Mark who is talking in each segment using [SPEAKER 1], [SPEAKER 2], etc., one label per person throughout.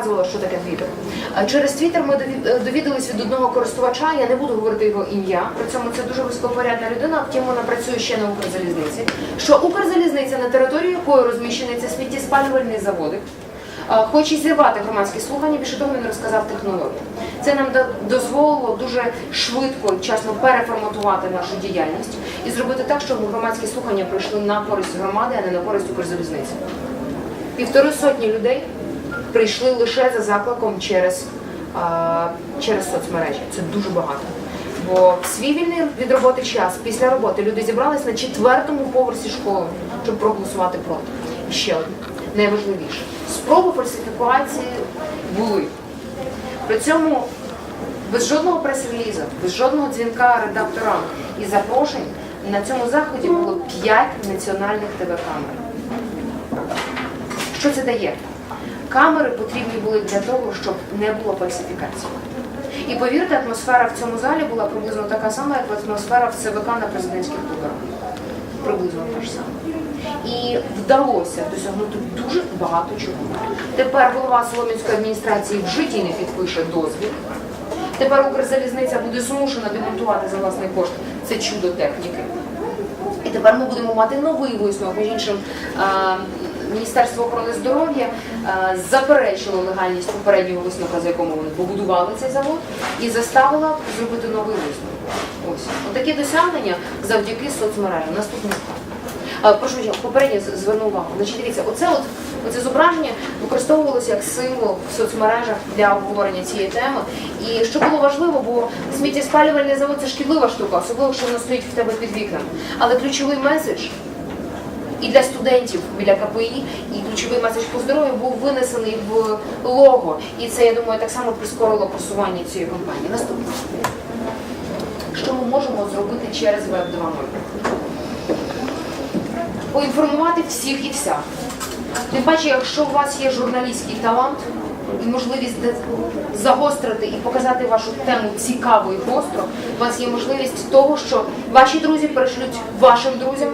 [SPEAKER 1] розказувала, що таке Твіттер. Е, Через Твіттер ми е, довідались від одного користувача, я не буду говорити його ім'я, при цьому це дуже високопорядна людина, втім вона працює ще на Укрзалізниці. Що Укрзалізниця, на території якої розміщений цей сміттєспалювальний заводик, е, хоче зірвати громадські слухання, більше того він розказав технологію. Це нам дозволило дуже швидко і вчасно переформатувати нашу діяльність і зробити так, щоб громадські слухання пройшли на користь громади, а не на користь Укрзалізниці. Півтори сотні людей прийшли лише за закликом через, через соцмережі. Це дуже багато. Бо в свій вільний від роботи час після роботи люди зібрались на четвертому поверсі школи, щоб проголосувати проти. І ще одне найважливіше спроби фальсифікації були. При цьому без жодного прес-релізу, без жодного дзвінка редакторам і запрошень на цьому заході було 5 національних ТВ-камер. Що це дає? Камери потрібні були для того, щоб не було фальсифікації. І повірте, атмосфера в цьому залі була приблизно така сама, як атмосфера в ЦВК на президентських виборах. Приблизно та ж сама. І вдалося досягнути дуже багато чого. Тепер голова Солом'янської адміністрації в житті не підпише дозвіл. Тепер Укрзалізниця буде змушена демонтувати за власний кошт це чудо техніки. І тепер ми будемо мати новий висновок. Між іншим, Міністерство охорони здоров'я е, заперечило легальність попереднього висновку, за якому вони побудували цей завод, і заставило зробити новий висновок. Ось отакі досягнення завдяки соцмережам. Наступний слайд. Е, Прошу попередньо зверну увагу. Значить, дивіться, оце от оце зображення використовувалося як символ в соцмережах для обговорення цієї теми. І що було важливо, бо сміттєспалювальний завод це шкідлива штука, особливо якщо воно стоїть в тебе під вікнами. Але ключовий меседж і для студентів біля КПІ, і ключовий меседж по здоров'ю був винесений в лого. І це, я думаю, так само прискорило просування цієї компанії. Наступне. Що ми можемо зробити через Web 2.0? Поінформувати всіх і вся. Тим паче, якщо у вас є журналістський талант і можливість загострити і показати вашу тему цікаво і гостро, у вас є можливість того, що ваші друзі перешлють вашим друзям,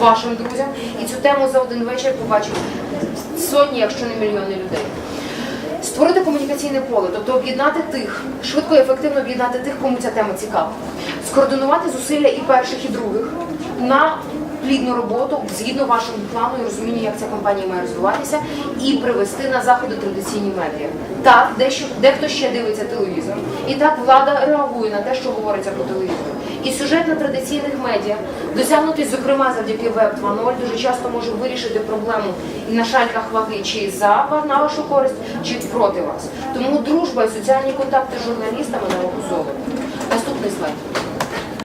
[SPEAKER 1] вашим друзям, і цю тему за один вечір побачив сотні, якщо не мільйони людей. Створити комунікаційне поле, тобто об'єднати тих, швидко і ефективно об'єднати тих, кому ця тема цікава, скоординувати зусилля і перших, і других на плідну роботу згідно вашого плану і розуміння, як ця компанія має розвиватися, і привести на заходи традиційні медіа. Так, дещо дехто ще дивиться телевізор, і так влада реагує на те, що говориться по телевізору. І сюжет на традиційних медіа, досягнутий, зокрема, завдяки Web 2.0, дуже часто може вирішити проблему на шальках ваги чи за на вашу користь, чи проти вас. Тому дружба і соціальні контакти з журналістами на руку золота.